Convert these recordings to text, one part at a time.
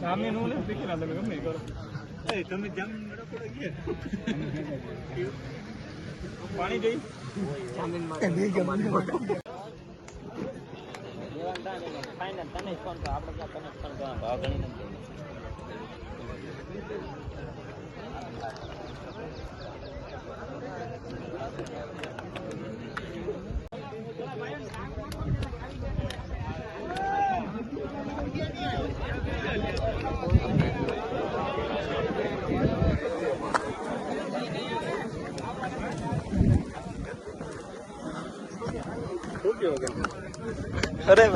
જામીન હું નથી દીકરા તમે ગમે એ કરો તમે જામીન મેળો પડે ગયા પાણી જોઈ ફાઇનલ તને ફોન કર આપણે ક્યાં તને જ ફોન ગણી નથી Ở đây.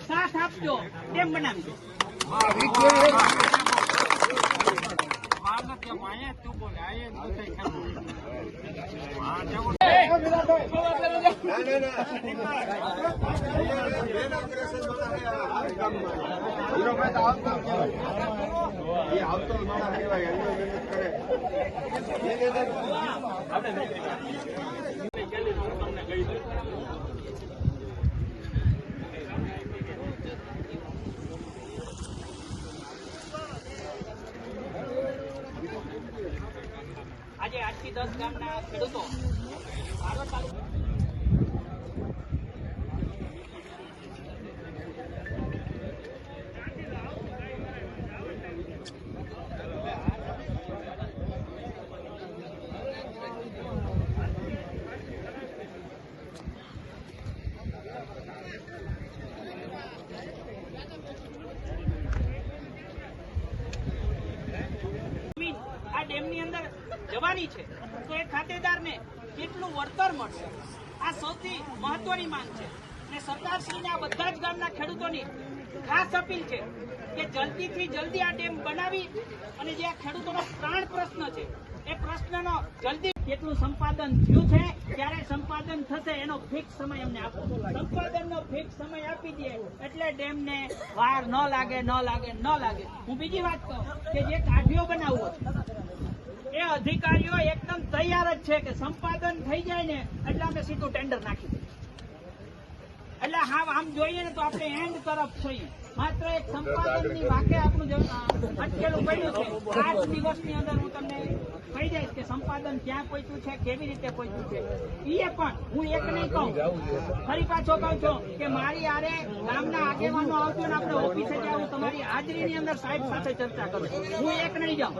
સાથ આપજો તેમ બનાવજો આજે આજથી દસ ગામના ખેડૂતો ભારત તાલુકા જમીન આ ડેમની અંદર જવાની છે તો એ ખાતેદારને કેટલું વળતર મળશે. આ સૌથી મહત્વની માંગ છે. અને સરકારશ્રીને આ બધા જ ગામના ખેડૂતોની ખાસ અપીલ છે કે જલ્દીથી જલ્દી આ ડેમ બનાવી અને જે આ ખેડૂતોનો પ્રાણ પ્રશ્ન છે, એ પ્રશ્નનો જલ્દી કેટલું સંપાદન થયું છે ક્યારે સંપાદન થશે, એનો ફિક્સ સમય અમને આપો. સંપાદનનો ફિક્સ સમય આપી દે એટલે ડેમને વાર ન લાગે ન લાગે ન લાગે. હું બીજી વાત કહું કે જે કાઢીઓ બનાવવો એ અધિકારીઓ એકદમ તૈયાર જ છે કે સંપાદન થઈ જાય ને એટલે અમે સીધું ટેન્ડર નાખી દઈએ. એટલે હા આમ જોઈએ ને તો આપણે એન્ડ તરફ છીએ. માત્ર એક સંપાદનની વાકે આપણું અટકેલું પડ્યું છે. પાંચ દિવસની અંદર હું તમને કહી દઈશ કે સંપાદન ક્યાં પહોંચ્યું છે, કેવી રીતે પહોંચ્યું છે. એ પણ હું એક નહીં કહું. ફરી પાછો કહું છું કે મારી આરે ગામના આગેવાનો આવજો ને આપણે ઓફિસે જાઉં, તમારી હાજરીની અંદર સાહેબ સાથે ચર્ચા કરું. હું એક નહીં જાઉં.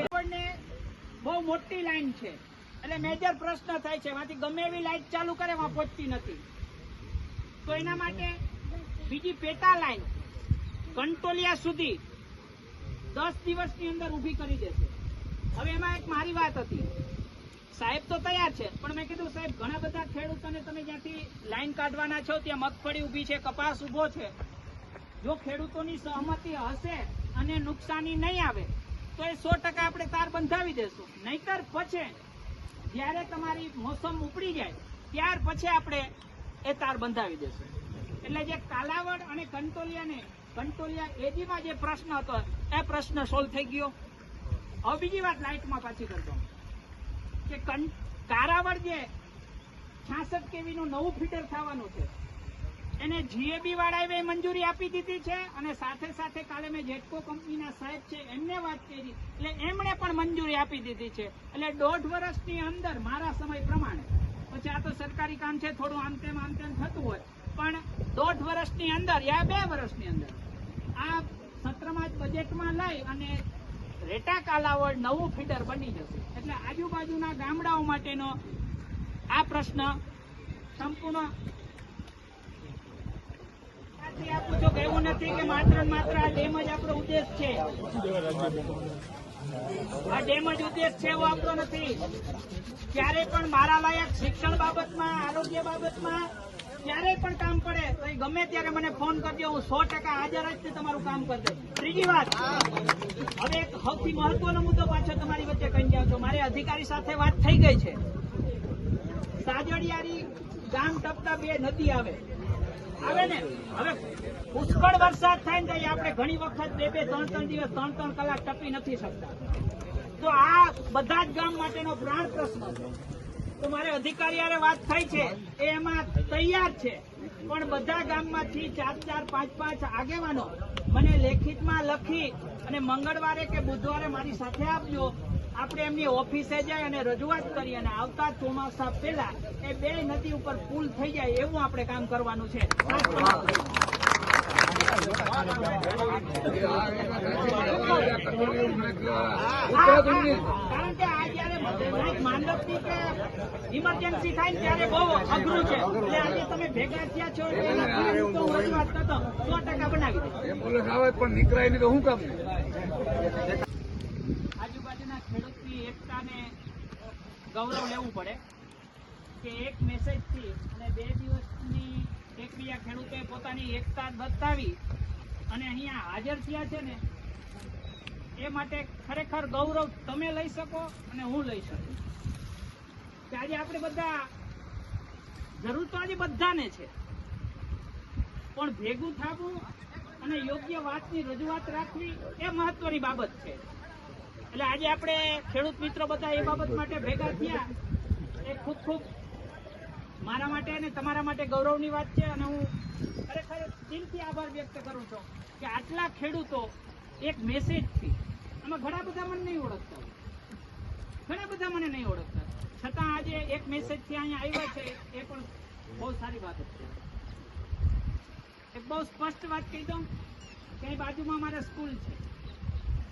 આપણને બહુ મોટી લાઈન છે. એટલે મેજર પ્રશ્ન થાય છે. એમાંથી ગમે એવી લાઈટ ચાલુ કરે, એમાં પહોંચતી નથી. તો એના માટે બીજી પેટા લાઈન કંટોલિયા સુધી દસ દિવસની અંદર ઊભી કરી દેશે. હવે એમાં એક મારી વાત હતી. સાહેબ તો તૈયાર છે, પણ મેં કીધું, સાહેબ, ઘણા બધા ખેડૂતોને તમે જ્યાંથી લાઈન કાઢવાના છો, ત્યાં મગફળી ઊભી છે, કપાસ ઊભો છે. જો ખેડૂતોની સહમતિ હશે અને નુકસાની નહીં આવે, તો એ સો ટકા આપણે તાર બંધાવી દેશું. નહીતર પછી જ્યારે તમારી મોસમ ઉપડી જાય, ત્યાર પછી આપણે એ તાર બંધાવી દેશું. એટલે જે કાલાવડ અને કંટોલિયાને કંટોલિયા એજીમાં જે પ્રશ્ન હતો, એ પ્રશ્ન સોલ્વ થઈ ગયો. હવે બીજી વાત લાઇટમાં પાછી કરતો કે કારાવડ જે છાસઠ કેવીનું નવું ફીટર થવાનું છે, એને જીએબી વાળાએ મંજૂરી આપી દીધી છે અને સાથે સાથે કાલે મેં જેટકો કંપનીના સાહેબ છે, એમને વાત કરી. એટલે એમણે પણ મંજૂરી આપી દીધી છે. એટલે દોઢ વર્ષની અંદર મારા સમય પ્રમાણે. પછી આ તો સરકારી કામ છે, થોડું આમ તેમ થતું હોય. પણ દોઢ વર્ષની અંદર યા બે વર્ષની અંદર. આ સત્રમાં જ બજેટમાં લઈ અને રેટા કાલાવડ નવું ફીડર બની જશે. એટલે આજુબાજુના ગામડાઓ માટેનો આ પ્રશ્ન સંપૂર્ણ આપું છું કે એવું નથી કે માત્ર માત્ર આ ડેમ જ આપણો ઉદ્દેશ છે. આ ડેમ જ ઉદ્દેશ છે એવો આપણો નથી. ક્યારે પણ મારા લાયક શિક્ષણ બાબતમાં, આરોગ્ય બાબતમાં ક્યારે પણ કામ પડે, તો ગમે ત્યારે મને ફોન કરજો, હું સો ટકા હાજર જ તમારું કામ કરજો ત્રીજી વાત, હવે એક સૌથી મહત્વનો મુદ્દો પાછો તમારી વચ્ચે કહી જાઉં છું. મારી અધિકારી સાથે વાત થઈ ગઈ છે. સાજડિયારી ગામ ટપતા બે નદી આવે. આવે ને? હવે પુષ્કળ વરસાદ થાય ને આપણે ઘણી વખત બે બે, ત્રણ ત્રણ દિવસ, ત્રણ ત્રણ કલાક ટપી નથી શકતા. તો આ બધા જ ગામ માટેનો પ્રાણ પ્રશ્ન છે. તો મારે અધિકારી વાત થઈ છે એ એમાં તૈયાર છે. પણ બધા ગામમાંથી ચાર ચાર પાંચ પાંચ આગેવાનો મને લેખિતમાં લખી અને મંગળવારે કે બુધવારે મારી સાથે આપજો. આપણે એમની ઓફિસે જાય અને રજૂઆત કરી અને આવતા ચોમાસા પહેલા એ બે નદી ઉપર પુલ થઈ જાય એવું આપણે કામ કરવાનું છે. કારણ કે જયારે માંડવની કે ઇમરજન્સી થાય ને ત્યારે બહુ અઘરું છે. એટલે આજે તમે ભેગા થયા છો એટલે હું રજૂઆત કરતો સો ટકા બનાવી એમ્બ્યુલન્સ આવે પણ નીકળાય નહીં તો હું કામ આજુબાજુના ખેડૂતની એકતાને ગૌરવ લેવું પડે કે એક મેસેજથી અને બે દિવસની પ્રક્રિયા ખેડૂતોએ પોતાની એકતા બતાવી અને અહીંયા હાજર થયા છે ને એ માટે ખરેખર ગૌરવ તમે લઈ શકો અને હું લઈ શકું. કે આજે આપણે બધા, જરૂર તો આજે બધાને છે, પણ ભેગું થવું અને યોગ્ય વાતની રજૂઆત રાખવી એ મહત્વની બાબત છે. એટલે આજે આપણે ખેડૂત મિત્રો બધા એ બાબત માટે ભેગા થયા. એ ખૂબ ખૂબ મારા માટે અને તમારા માટે ગૌરવની વાત છે અને હું ખરેખર દિલથી આભાર વ્યક્ત કરું છું કે આટલા ખેડૂતો એક મેસેજથી આમાં ઘણા બધા મને નહીં ઓળખતા ઘણા બધા મને નહીં ઓળખતા. છતાં આજે એક મેસેજથી અહીંયા આવ્યા છે, એ પણ બહુ સારી વાત છે. એક બહુ સ્પષ્ટ વાત કહી દઉં કે બાજુમાં મારા સ્કૂલ છે.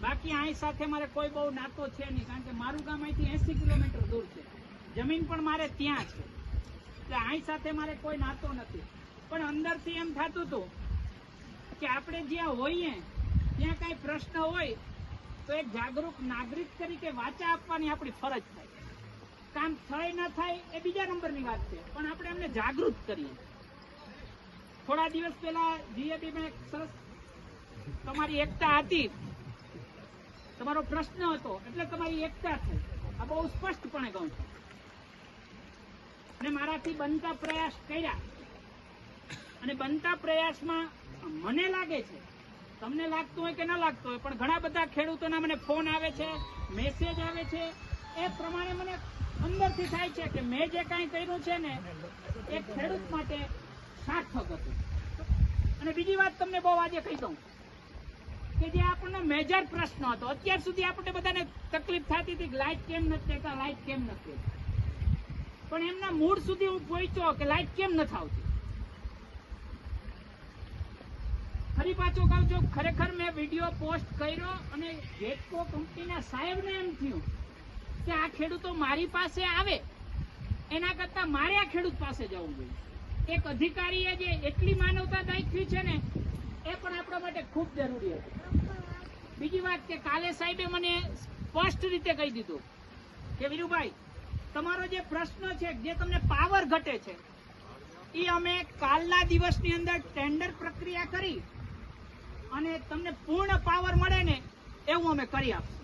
બાકી અહીં સાથે મારે કોઈ બહુ નાતો છે નહીં, કારણ કે મારું ગામ અહીંથી એસી કિલોમીટર દૂર છે. જમીન પણ મારે ત્યાં છે. એટલે અહીં સાથે મારે કોઈ નાતો નથી. પણ અંદરથી એમ થતું હતું કે આપણે જ્યાં હોઈએ, ત્યાં કાંઈ પ્રશ્ન હોય તો એક જાગૃત નાગરિક તરીકે વાચા આપવાની આપણી ફરજ થાય. કામ થાય, ન થાય એ બીજા નંબરની વાત છે. પણ આપણે એમને જાગૃત કરીએ. થોડા દિવસ પહેલા જીએબી માં એક સરસ તમારી એકતા હતી. તમારો પ્રશ્ન હતો, એટલે તમારી એકતા થઈ. આ બહુ સ્પષ્ટપણે કહું છું. અને મારાથી બનતા પ્રયાસ કર્યા. અને બનતા પ્રયાસમાં મને લાગે છે તમને લાગતું હોય કે ન લાગતું હોય, પણ ઘણા બધા ખેડૂતોના મને ફોન આવે છે મેસેજ આવે છે. એ પ્રમાણે મને અંદરથી થાય છે કે મેં જે કાંઈ કર્યું છે ને, એ ખેડૂત માટે સાર્થક હતું. અને બીજી વાત તમને બહુ આજે કહી દઉં કે જે આપણને મેજર પ્રશ્ન હતો, અત્યાર સુધી આપણે બધાને તકલીફ થતી હતી લાઇટ કેમ નથી દેતા લાઇટ કેમ નથી પણ એમના મૂળ સુધી હું પહોંચ્યો કે લાઇટ કેમ નથી આવતી. ફરી પાછો કહું છું, ખરેખર મેં વીડિયો પોસ્ટ કર્યો અને જેટકો કંપનીના સાહેબને એમ થયું કે આ ખેડૂતો મારી પાસે આવે, એના કરતા મારે આ ખેડૂત પાસે જવું જોઈએ. એક અધિકારીએ જે એટલી માનવતા દાખવી છે ને, એ પણ આપણા માટે ખૂબ જરૂરી હતી. બીજી વાત કે કાલે સાહેબે મને સ્પષ્ટ રીતે કહી દીધું કે, વીરુભાઈ, તમારો જે પ્રશ્ન છે, જે તમને પાવર ઘટે છે એ અમે કાલના દિવસની અંદર ટેન્ડર પ્રક્રિયા કરી અને તમને પૂર્ણ પાવર મળે ને એવું અમે કરી આપશું.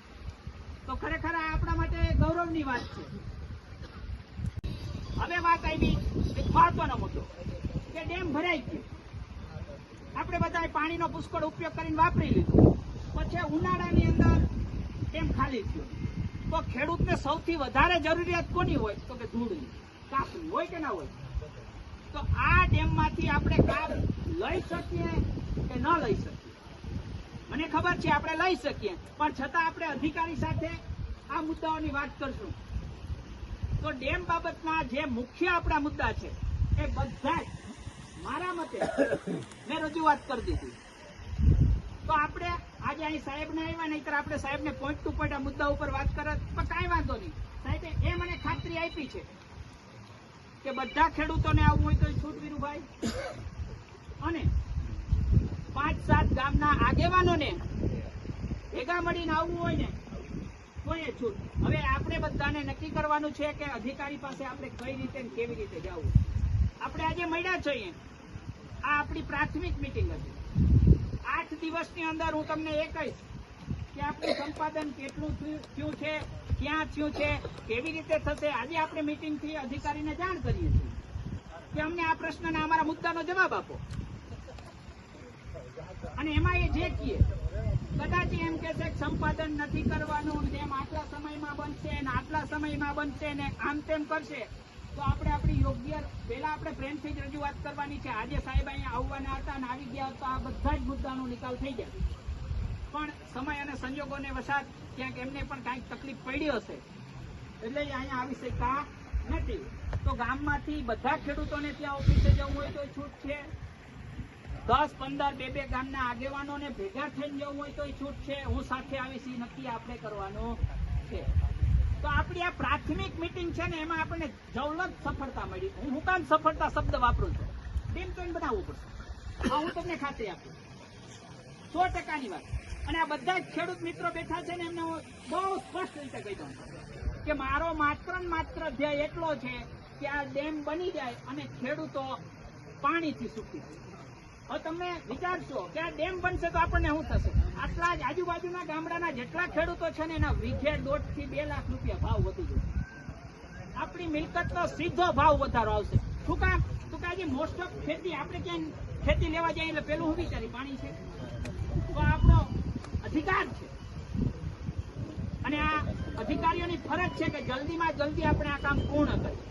તો ખરેખર આ આપણા માટે ગૌરવની વાત છે. હવે વાત આવી એક મહત્વનો મુદ્દો, કે ડેમ ભરાઈ ગયો. આપણે બધાએ પાણીનો પુષ્કળ ઉપયોગ કરીને વાપરી લીધો. પછી ઉનાળાની અંદર ડેમ ખાલી થયો. તો ખેડૂતને સૌથી વધારે જરૂરિયાત કોની હોય? તો કે ધૂળની. કાપની હોય કે ના હોય? તો આ ડેમમાંથી આપણે કાપ લઈ શકીએ કે ન લઈ શકીએ? મને ખબર છે, આપણે લઈ શકીએ. પણ છતાં આપણે અધિકારી સાથે આ મુદ્દાઓની વાત કરશું. તો ડેમ બાબતમાં જે મુખ્ય આપણા મુદ્દા છે, એ બધા મારા મતે મેં રજૂઆત કરી દીધી. તો આપણે આજે અહીં સાહેબને આવ્યા, નહીતર આપણે સાહેબને પોઈન્ટ ટુ પોઈન્ટ આ મુદ્દા ઉપર વાત કરત, પણ કાંઈ વાંધો નહીં. સાહેબે એ મને ખાતરી આપી છે કે બધા ખેડૂતોને આવું હોય તો છૂટ વીરુભાઈ અને સાત ગામના આગેવાનોને ભેગા મળીને આવવું હોય ને, કોઈએ છૂટ? હવે આપણે બધાને નક્કી કરવાનું છે કે અધિકારી પાસે આપણે કઈ રીતે કેવી રીતે જવું. આપણે આજે મળ્યા છીએ. આ આપણી પ્રાથમિક મિટિંગ હતી. આઠ દિવસની અંદર હું તમને એ કહીશ કે આપણું સંપાદન કેટલું થયું છે, ક્યાં થયું છે, કેવી રીતે થશે, આજે આપણે મિટિંગથી અધિકારીને જાણ કરીએ છીએ. કે અમને આ પ્રશ્નના અમારા મુદ્દાનો જવાબ આપો. અને એમાં એ જે કીએ કદાચ એમ કે છે સંપાદન નથી કરવાનું તેમ આટલા સમયમાં બનશે ને આટલા સમયમાં બનશે ને આમ તેમ કરશે, તો આપણે આપણી યોગ્ય, પહેલા આપણે પ્રેમથી જ રજૂઆત કરવાની છે. આજે સાહેબ અહીંયા આવવાના હતા અને આવી ગયા તો આ બધા જ મુદ્દાનો નિકાલ થઈ જાય. પણ સમય અને સંજોગોને વસાત ક્યાંક એમને પણ કાંઈક તકલીફ પડી હશે. એટલે અહીંયા આવી શકતા નથી. તો ગામમાંથી બધા ખેડૂતોને ત્યાં ઓફિસે જવું હોય તો છૂટ છે. દસ, પંદર બે બે ગામના આગેવાનોને ભેગા થઈને જવું હોય તો એ છૂટ છે. હું સાથે આવીશ એ નક્કી આપણે કરવાનું છે. તો આપણી આ પ્રાથમિક મિટિંગ છે ને, એમાં આપણને જવલત સફળતા મળી. હું હું સફળતા શબ્દ વાપરું છું. ટીમ તો બનાવવું પડશે. આ હું તમને ખાતરી આપું. સો ટકાની વાત. અને આ બધા જ ખેડૂત મિત્રો બેઠા છે ને, એમને હું બહુ સ્પષ્ટ રીતે કહી દઉં કે મારો માત્ર ને માત્ર ધ્યેય એટલો છે કે આ ડેમ બની જાય અને ખેડૂતો પાણીથી સુખી થાય. હવે તમે વિચારશો કે આ ડેમ બનશે તો આપણને શું થશે? આટલા જ આજુબાજુના ગામડાના જેટલા ખેડૂતો છે ને એના વીઘે દોઢથી બે લાખ રૂપિયા ભાવ વધી જશે આપણી મિલકતનો સીધો ભાવ વધારો આવશે. શું કામ? તો કે મોસ્ટ ઓફ ખેતી આપણે ક્યાંય ખેતી લેવા જઈએ એટલે પેલું હું વિચારી? પાણી છે. તો આપણો અધિકાર છે. અને આ અધિકારીઓની ફરજ છે કે જલ્દીમાં જલ્દી આપણે આ કામ પૂર્ણ કરીએ.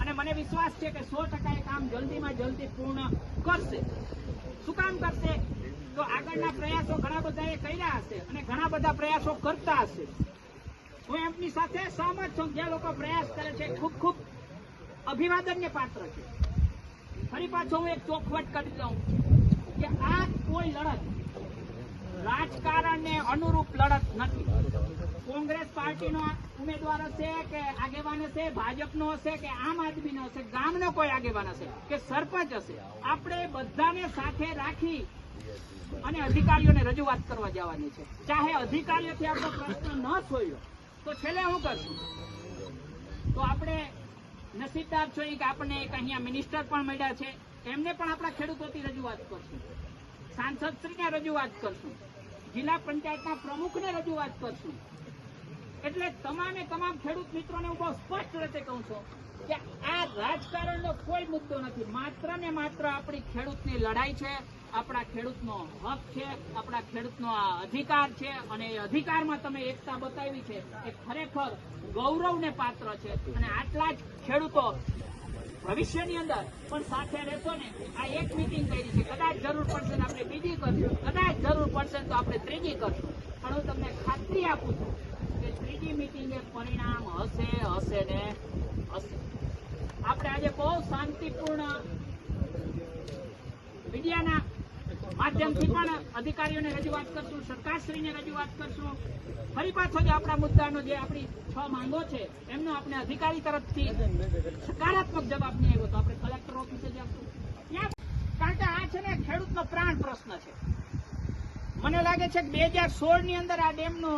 અને મને વિશ્વાસ છે કે સો ટકા એ કામ જલ્દીમાં જલ્દી પૂર્ણ કરશે. શું કામ કરશે? તો આગળના પ્રયાસો ઘણા બધા એ કર્યા હશે અને ઘણા બધા પ્રયાસો કરતા હશે. હું એમની સાથે સહમત છું જે લોકો પ્રયાસ કરે છે, ખૂબ ખૂબ અભિવાદનને પાત્ર છે. ફરી પાછો હું એક ચોખવટ કરી દઉં કે આ કોઈ લડત રાજકારણને અનુરૂપ લડત નથી. કોંગ્રેસ પાર્ટીનો ઉમેદવાર હશે કે આગેવાન હશે, ભાજપનો હશે કે આમ આદમીનો હશે, ગામનો કોઈ આગેવાન હશે કે સરપંચ હશે, આપણે બધાને સાથે રાખી અને અધિકારીઓને રજૂઆત કરવા જવાની છે. ચાહે અધિકારીઓથી આપણો પ્રશ્ન ન છોડ્યો, તો છેલ્લે હું કરશું? તો આપણે નસીબદાર છો કે આપણને એક અહીંયા મિનિસ્ટર પણ મળ્યા છે, એમને પણ આપણા ખેડૂતોથી રજૂઆત કરશું. સાંસદશ્રીને રજૂઆત કરશું. જિલ્લા પંચાયતના પ્રમુખને રજૂઆત કરશું. એટલે તમામે તમામ ખેડૂત મિત્રોને હું બહુ સ્પષ્ટ રીતે કહું છું કે આ રાજકારણનો કોઈ મુદ્દો નથી. માત્ર ને માત્ર આપણી ખેડૂતની લડાઈ છે, આપણા ખેડૂતનો હક છે, આપણા ખેડૂતનો આ અધિકાર છે અને એ અધિકારમાં તમે એકતા બતાવી છે. એ ખરેખર ગૌરવને પાત્ર છે. અને આટલા જ ખેડૂતો ભવિષ્યની અંદર પણ સાથે રહેશો ને, આ એક મિટિંગ કરી છે. કદાચ જરૂર પડશે તો આપણે બીજી કરશું. કદાચ જરૂર પડશે તો આપણે ત્રીજી કરશું. પણ હું તમને ખાતરી આપું છું કે ત્રીજી મિટિંગે પરિણામ હશે હશે ને હશે. આપણે આજે બહુ શાંતિપૂર્ણ મીડિયાના માધ્યમથી પણ અધિકારીઓને રજૂઆત કરશું, સરકારશ્રીને રજૂઆત કરશું. ફરી પાછો જે આપણા મુદ્દાનો જે આપણી છ માંગો છે, એમનો આપણે અધિકારી તરફથી સકારાત્મક જવાબ નહીં આવ્યો તો આપણે કલેક્ટર ઓફિસે જ આપશું ત્યાં કારણ કે આ છે ને ખેડૂતનો પ્રાણ પ્રશ્ન છે. મને લાગે છે કે બે હજાર સોળની અંદર આ ડેમનો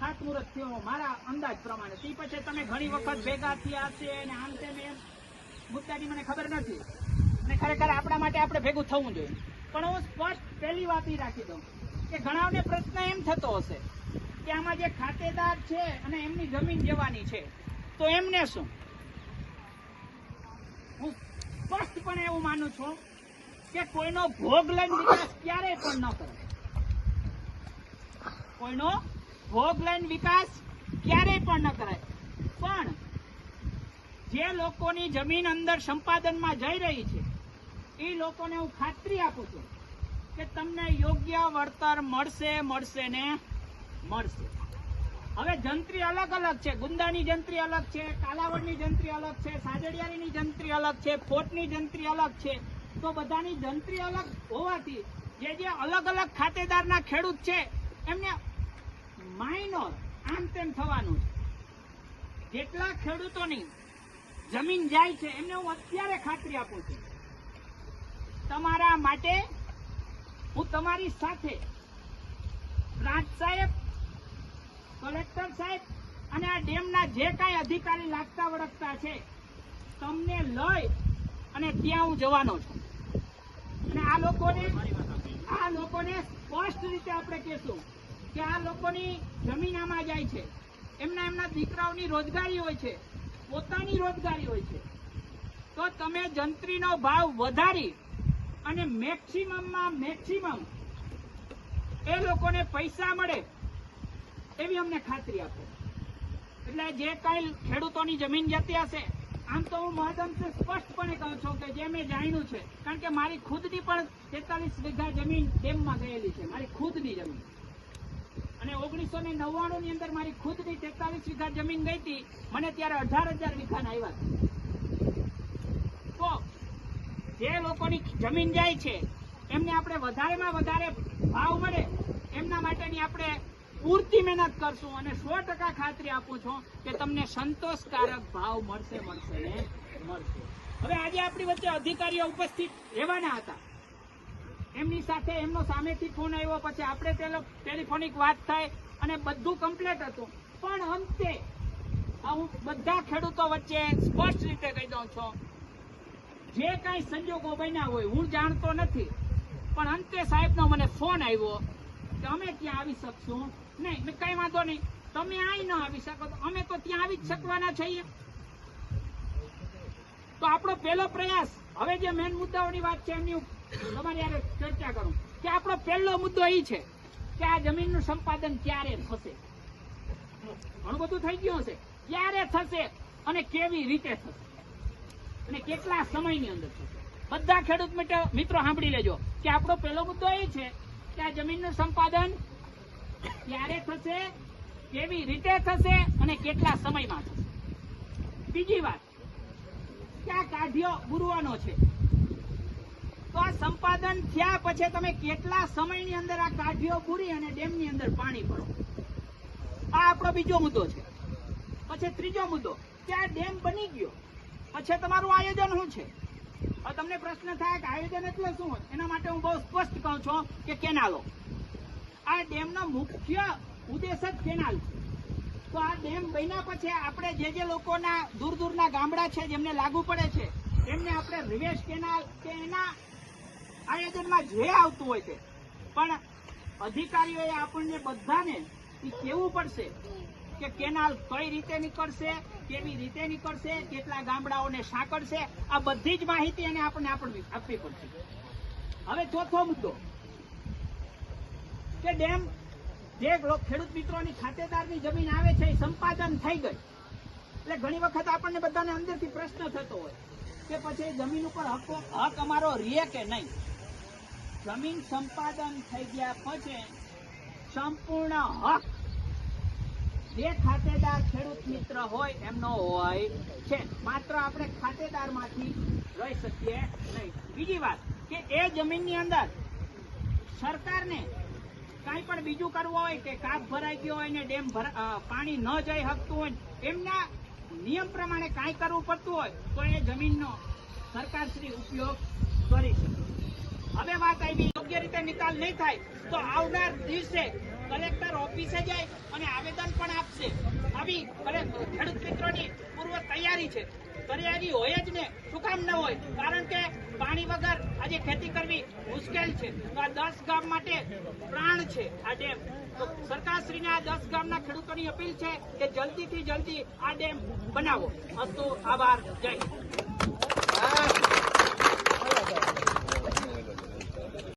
ખાતમુહૂર્ત થયો, મારા અંદાજ પ્રમાણે. તે પછી તમે ઘણી વખત ભેગા થયા છે અને આમ તેમ એમ. મુદ્દાની મને ખબર નથી. અને ખરેખર આપણા માટે આપણે ભેગું થવું જોઈએ. પણ હું સ્પષ્ટ પહેલી વાત રાખી દઉં કે ઘણાને પ્રશ્ન એમ થતો હશે કે આમાં જે ખાતેદાર છે અને એમની જમીન જવાની છે, તો એમને શું? હું સ્પષ્ટપણે એવું માનું છું કે કોઈનો ભોગ લઈને વિકાસ ક્યારેય પણ ન કરે. કોઈનો ભોગ લઈને વિકાસ ક્યારેય પણ ન કરાય પણ જે લોકોની જમીન અંદર સંપાદનમાં જઈ રહી છે એ લોકોને હું ખાતરી આપું છું કે તમને યોગ્ય વળતર મળશે મળશે ને મળશે. હવે જંત્રી અલગ અલગ છે. ગુંદાની જંત્રી અલગ છે, કાલાવડની જંત્રી અલગ છે, સાજડિયારીની જંત્રી અલગ છે, ફોટની જંત્રી અલગ છે. તો બધાની જંત્રી અલગ હોવાથી જે જે અલગ અલગ ખાતેદારના ખેડૂત છે, એમને માઇનોર આમ તેમ થવાનું છે. જેટલા ખેડૂતોની જમીન જાય છે, એમને હું અત્યારે ખાતરી આપું છું. તમારા માટે હું તમારી સાથે પ્રાંત સાહેબ, કલેક્ટર સાહેબ અને આ ડેમના જે કાંઈ અધિકારી લાગતા વળગતા છે, તમને લઈ અને ત્યાં હું જવાનો છું. અને આ લોકોને આ લોકોને સ્પષ્ટ રીતે આપણે કહેશું કે આ લોકોની જમીન આમાં જાય છે. એમના એમના દીકરાઓની રોજગારી હોય છે, પોતાની રોજગારી હોય છે. તો તમે જંત્રીનો ભાવ વધારી અને મેક્સિમમમાં મેક્સિમમ એ લોકોને પૈસા મળે એવી અમને ખાતરી આપો. એટલે જે કાંઈ ખેડૂતોની જમીન જતી હશે, આમ તો હું મહદઅંશે સ્પષ્ટપણે કહું છું કે જે મેં જાણ્યું છે, કારણ કે મારી ખુદની પણ તેતાલીસ વીઘા જમીન ડેમમાં ગયેલી છે, મારી ખુદની જમીન. અને ઓગણીસો ને નવ્વાણું ની અંદર મારી ખુદની તેતાલીસ વીઘા જમીન ગઈ હતી, મને ત્યારે અઢાર હજાર વીઘાના આવ્યા તો જે લોકોની જમીન જાય છે, એમને આપણે વધારેમાં વધારે ભાવ મળે, એમના માટેની આપણે પૂરતી મહેનત કરશું અને સો ટકા ખાતરી આપું છું કે તમને સંતોષકારક ભાવ મળશે મળશે ને મળશે. હવે આજે આપણી વચ્ચે અધિકારીઓ ઉપસ્થિત રહેવાના હતા. એમની સાથે એમનો સામેથી ફોન આવ્યો, પછી આપણે ટેલો- ટેલિફોનિક વાત થાય અને બધું કમ્પ્લીટ હતું. પણ અંતે હું બધા ખેડૂતો વચ્ચે સ્પષ્ટ રીતે કહી દઉં છું જે કાંઈ સંજોગો બન્યા હોય, હું જાણતો નથી. પણ અંતે સાહેબનો મને ફોન આવ્યો કે અમે ત્યાં આવી શકશું. નહીં, મેં કઈ વાંધો નહીં. તમે અહીં ન આવી શકો અમે તો ત્યાં આવી જ શકવાના છીએ. તો આપણો પહેલો પ્રયાસ, હવે જે મેન મુદ્દાઓની વાત છે એમની તમારી હારે ચર્ચા કરું. કે આપણો પહેલો મુદ્દો એ છે કે આ જમીનનું સંપાદન ક્યારે થશે? ઘણું બધું થઈ ગયું હશે. ક્યારે થશે અને કેવી રીતે થશે? અને કેટલા સમયની અંદર થશે? બધા ખેડૂત મિત્ર- સાંભળી લેજો કે આપણો પહેલો મુદ્દો એ છે કે આ જમીનનું સંપાદન ક્યારે થશે, કેવી રીતે થશે અને કેટલા સમયમાં થશે? બીજી વાત કે આ કાઢ્યો ગુરુવાનો છે? તો આ સંપાદન થયા પછી તમે કેટલા સમયની અંદર આ કાઢીઓ પૂરી અને ડેમની અંદર પાણી ભરો? આ આપણો બીજો મુદ્દો છે. પછી ત્રીજો મુદ્દો, કે આ ડેમ બની ગયો? પછી તમારું આયોજન શું છે? તમને પ્રશ્ન થાય કે આયોજન એટલે શું? એના માટે હું બહુ સ્પષ્ટ કહું છું કે કેનાલો આ ડેમનો મુખ્ય ઉદ્દેશ જ કેનાલ છે. તો આ ડેમ બન્યા પછી આપણે જે જે લોકોના દૂર દૂરના ગામડા છે જેમને લાગુ પડે છે, એમને આપણે રિવેશ કેનાલ કે એના આયોજનમાં જે આવતું હોય છે પણ અધિકારીઓએ આપણને બધાને કહેવું પડશે કે કેનાલ કઈ રીતે નીકળશે કેવી રીતે નીકળશે, કેટલા ગામડાઓને સાંકળશે, આ બધી જ માહિતી એને આપણને આપણને આપવી પડશે. હવે ચોથો મુદ્દો કે ડેમ જે ખેડૂત મિત્રોની ખાતેદારની જમીન આવે છે, એ સંપાદન થઈ ગઈ એટલે ઘણી વખત આપણને બધાને અંદરથી પ્રશ્ન થતો હોય કે પછી જમીન ઉપર હકો, હક અમારો રહે કે નહીં? જમીન સંપાદન થઈ ગયા પછી સંપૂર્ણ હક જે ખાતેદાર ખેડૂત મિત્ર હોય એમનો હોય છે. માત્ર આપણે ખાતેદારમાંથી રહી શકીએ નહીં. બીજી વાત કે એ જમીનની અંદર સરકારને કાંઈ પણ બીજું કરવું હોય કે કાપ ભરાઈ ગયો હોય ને ડેમ પાણી ન જઈ શકતું હોય એમના નિયમ પ્રમાણે કાંઈ કરવું પડતું હોય તો એ જમીનનો સરકારશ્રી ઉપયોગ કરી શકે. હવે વાત આવી યોગ્ય રીતે નિકાલ નહીં થાય તો આવનાર દિવસે કલેક્ટર ઓફિસે જાય અને આવેદન પણ આપશે. આવી ખેડૂત મિત્રોની પૂર્વ તૈયારી છે. તૈયારી હોય જ ને, શું કામ ન હોય? કારણ કે પાણી વગર આજે ખેતી કરવી મુશ્કેલ છે. આ દસ ગામ માટે પ્રાણ છે આ ડેમ. તો સરકારશ્રીને આ દસ ગામના ખેડૂતોની અપીલ છે કે જલ્દીથી જલ્દી આ ડેમ બનાવો. અસ્તુ, આભાર. જય